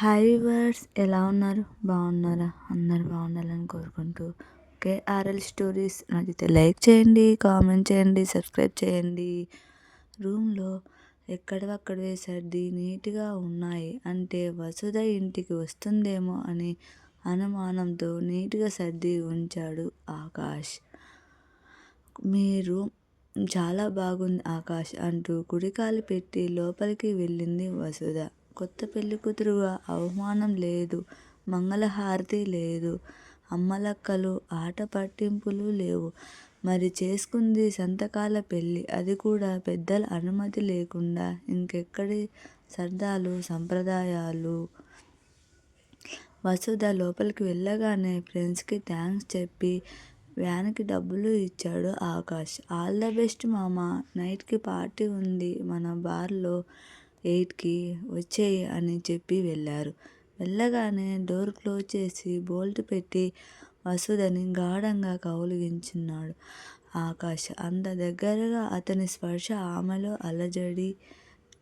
Hi verse ఎలా ఉన్నారు? బాగున్నారా? అందరు బాగుండాలని కోరుకుంటూ. కేఆర్ఎల్ స్టోరీస్ నచ్చితే లైక్ చేయండి కామెంట్ చేయండి సబ్స్క్రైబ్ చేయండి. రూమ్లో ఎక్కడవక్కడవే సర్ది నీట్గా ఉన్నాయి అంటే వసుధ ఇంటికి వస్తుందేమో అని అనుమానంతో నీట్గా సర్ది ఉంచాడు ఆకాష్. మీరు చాలా బాగుంది ఆకాష్ అంటూ కుడికాలు పెట్టి లోపలికి వెళ్ళింది వసుధ. కొత్త పెళ్ళికూతురుగా అవమానం లేదు మంగళహారతి లేదు అమ్మలక్కలు ఆట పట్టింపులు లేవు. మరి చేసుకుంది సంతకాల పెళ్ళి అది కూడా పెద్దల అనుమతి లేకుండా ఇంకెక్కడి సరదాలు సంప్రదాయాలు? వసుధ లోపలికి వెళ్ళగానే ఫ్రెండ్స్కి థ్యాంక్స్ చెప్పి వ్యాన్కి డబ్బులు ఇచ్చాడు ఆకాష్. ఆల్ ద బెస్ట్ మామ నైట్కి పార్టీ ఉంది మన బార్లో. ఎయిట్కి వచ్చేయి అని చెప్పి వెళ్ళారు. వెళ్ళగానే డోర్ క్లోజ్ చేసి బోల్ట్ పెట్టి వసుధని గాఢంగా కౌలిగించున్నాడు ఆకాష్ అంత దగ్గరగా అతని స్పర్శ ఆమెలో అలజడి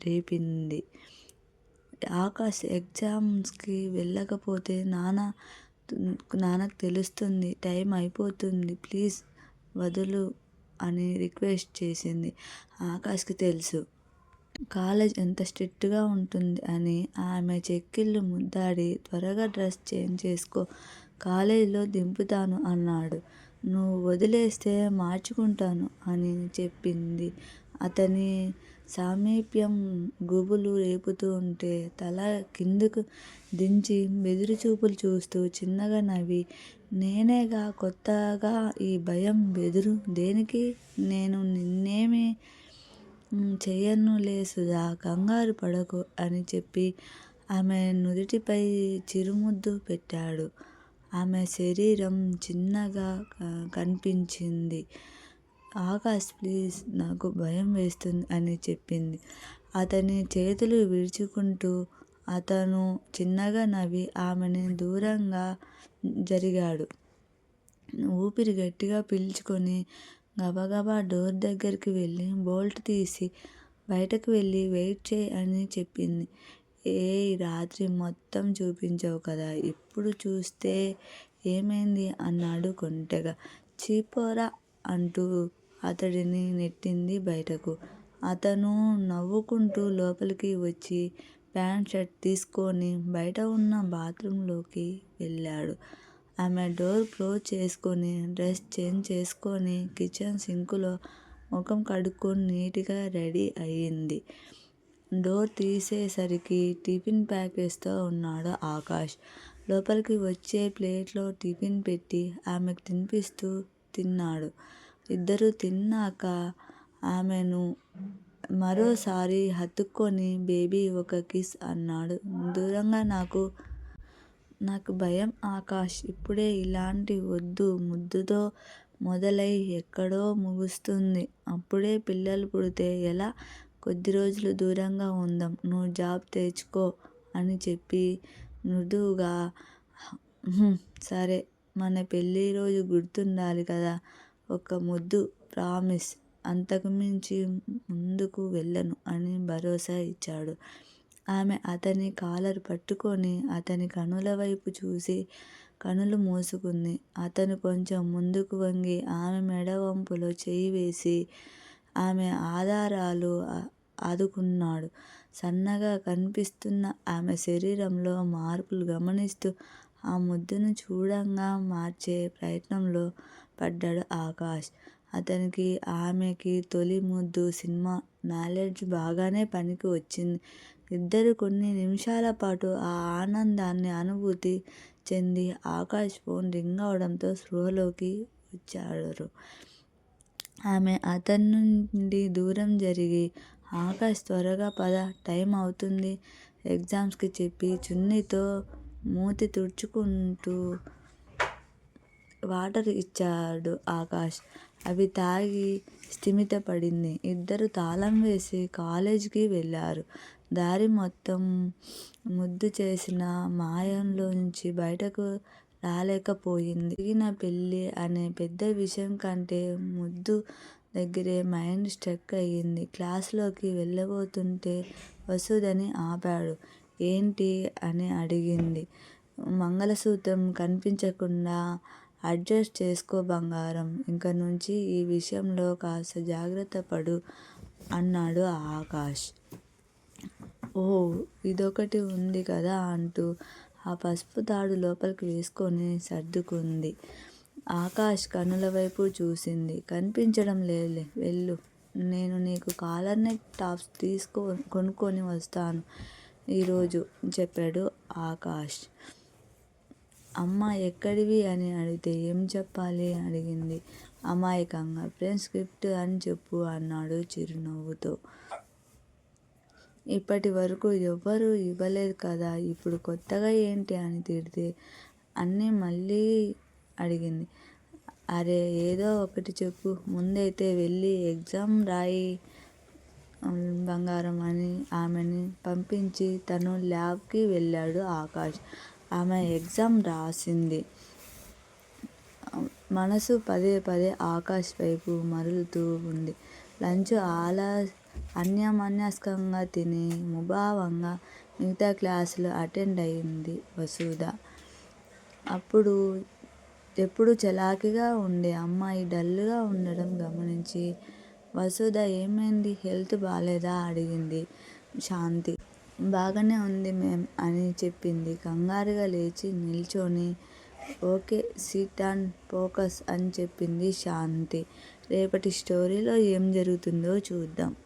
రేపింది. ఆకాష్ ఎగ్జామ్స్కి వెళ్ళకపోతే నాన్న నాన్నకు తెలుస్తుంది టైం అయిపోతుంది ప్లీజ్ వదులు అని రిక్వెస్ట్ చేసింది. ఆకాష్కి తెలుసు కాలేజ్ ఎంత స్ట్రిక్ట్గా ఉంటుంది అని ఆమె చెక్కిళ్ళు ముద్దాడి త్వరగా డ్రెస్ చేంజ్ చేసుకో కాలేజీలో దింపుతాను అన్నాడు. నువ్వు వదిలేస్తే మార్చుకుంటాను అని చెప్పింది. అతని సామీప్యం గుబులు రేపుతూ ఉంటే తల కిందకు దించి బెదిరి చూపులు చూస్తూ చిన్నగా నవ్వి నేనేగా కొత్తగా ఈ భయం బెదురు? దేనికి? నేను నిన్నేమి చెయ్యనులే సుధా కంగారు పడకు అని చెప్పి ఆమె నుదుటిపై చిరుముద్దు పెట్టాడు. ఆమె శరీరం చిన్నగా కనిపించింది. ఆకాష్ ప్లీజ్ నాకు భయం వేస్తుంది అని చెప్పింది. అతని చేతులు విడుచుకుంటూ అతను చిన్నగా నవ్వి ఆమెని దూరంగా జరిగాడు. ఊపిరి గట్టిగా పీల్చుకొని గబగబా డోర్ దగ్గరికి వెళ్ళి బోల్ట్ తీసి బయటకు వెళ్ళి వెయిట్ చేయి అని చెప్పింది. ఏ రాత్రి మొత్తం చూపించావు కదా ఇప్పుడు చూస్తే ఏమైంది? అన్నాడు కొంటెగా. చీపోరా అంటూ అతడిని నెట్టింది బయటకు. అతను నవ్వుకుంటూ లోపలికి వచ్చి ప్యాంట్ షర్ట్ తీసుకొని బయట ఉన్న బాత్రూంలోకి వెళ్ళాడు. ఆమె డోర్ క్లోజ్ చేసుకొని డ్రెస్ చేంజ్ చేసుకొని కిచెన్ సింకులో ముఖం కడుక్కొని నీట్గా రెడీ అయ్యింది. డోర్ తీసేసరికి టిఫిన్ ప్యాకేజ్తో ఉన్నాడు ఆకాష్. లోపలికి వచ్చే ప్లేట్లో టిఫిన్ పెట్టి ఆమెకు తినిపిస్తూ తిన్నాడు. ఇద్దరు తిన్నాక ఆమెను మరోసారి హత్తుకొని బేబీ ఒక కిస్ అన్నాడు. దూరంగా నాకు నాకు భయం ఆకాష్. ఇప్పుడే ఇలాంటి వద్దు ముద్దుతో మొదలై ఎక్కడో ముగుస్తుంది. అప్పుడే పిల్లలు పుడితే ఎలా? కొద్ది రోజులు దూరంగా ఉందాం. నువ్వు జాబ్ తెచ్చుకో అని చెప్పి మృదువుగా సరే. మన పెళ్ళి రోజు గుర్తుండాలి కదా. ఒక ముద్దు ప్రామిస్. అంతకు మించి ముందుకు వెళ్ళను అని భరోసా ఇచ్చాడు. ఆమె అతని కాలర్ పట్టుకొని అతని కనుల వైపు చూసి కనులు మూసుకుంది. అతను కొంచెం ముందుకు వంగి ఆమె మెడ వంపులో చేయి వేసి ఆమె ఆధారాలు ఆదుకున్నాడు. సన్నగా కనిపిస్తున్న ఆమె శరీరంలో మార్పులు గమనిస్తూ ఆ ముద్దును చూడంగా మార్చే ప్రయత్నంలో పడ్డాడు ఆకాష్. అతనికి ఆమెకి తొలి ముద్దు సినిమా. నాలెడ్జ్ బాగానే పనికి వచ్చింది. ఇద్దరు కొన్ని నిమిషాల పాటు ఆ ఆనందాన్ని అనుభూతి చెంది ఆకాష్ ఫోన్ రింగ్ అవడంతో స్పృహలోకి వచ్చాడు ఆమె అతని నుండి దూరం జరిగి ఆకాష్ త్వరగా పద టైం అవుతుంది. ఎగ్జామ్స్కి చెప్పి చున్నీతో మూతి తుడుచుకుంటూ వాటర్ ఇచ్చాడు ఆకాష్. అవి తాగి స్థిమితపడింది ఇద్దరు తాళం వేసి కాలేజీకి వెళ్ళారు దారి మొత్తం ముద్దు చేసిన మాయంలోంచి బయటకు రాలేకపోయింది. జరిగిన పెళ్ళి అనే పెద్ద విషయం కంటే ముద్దు దగ్గరే మైండ్ స్ట్రక్ అయ్యింది. క్లాస్లోకి వెళ్ళబోతుంటే వసుధని ఆపాడు. ఏంటి అని అడిగింది మంగళసూత్రం కనిపించకుండా అడ్జస్ట్ చేసుకో బంగారం. ఇంక నుంచి ఈ విషయంలో కాస్త జాగ్రత్త పడు అన్నాడు ఆకాష్. ఓ ఇదొకటి ఉంది కదా అంటూ ఆ పసుపు తాడు లోపలికి వేసుకొని సర్దుకుంది. ఆకాష్ కనుల వైపు చూసింది. కనిపించడం లేదులే వెళ్ళు. నేను నీకు కాలర్ నెక్ టాప్స్ తీసుకో కొనుక్కొని వస్తాను. ఈరోజు చెప్పాడు ఆకాష్. అమ్మ ఎక్కడివి అని అడిగితే ఏం చెప్పాలి? అడిగింది. అమాయకంగా ఫ్రెండ్స్ గిఫ్ట్ అని చెప్పు అన్నాడు చిరునవ్వుతో. ఇప్పటి వరకు ఎవ్వరూ ఇవ్వలేదు కదా ఇప్పుడు కొత్తగా ఏంటి అని తిడితే అన్నీ మళ్ళీ అడిగింది. అరే ఏదో ఒకటి చెప్పు ముందైతే వెళ్ళి ఎగ్జామ్ రాయి బంగారం అని ఆమెని పంపించి తను ల్యాబ్కి వెళ్ళాడు ఆకాష్. ఆమె ఎగ్జామ్ రాసింది. మనసు పదే పదే ఆకాష్ వైపు మరలుతూ ఉంది. లంచ్ ఆలా అన్యమనస్కంగా తిని ముభావంగా మిగతా క్లాసులు అటెండ్ అయింది వసుధ. అప్పుడు ఎప్పుడు చలాకీగా ఉండే అమ్మాయి డల్గా ఉండడం గమనించి వసుధ ఏమైంది? హెల్త్ బాగాలేదా అడిగింది శాంతి. బాగానే ఉంది మేం అని చెప్పింది. కంగారుగా లేచి నిల్చొని ఓకే సిట్ అండ్ ఫోకస్ అని చెప్పింది శాంతి. రేపటి స్టోరీలో ఏం జరుగుతుందో చూద్దాం.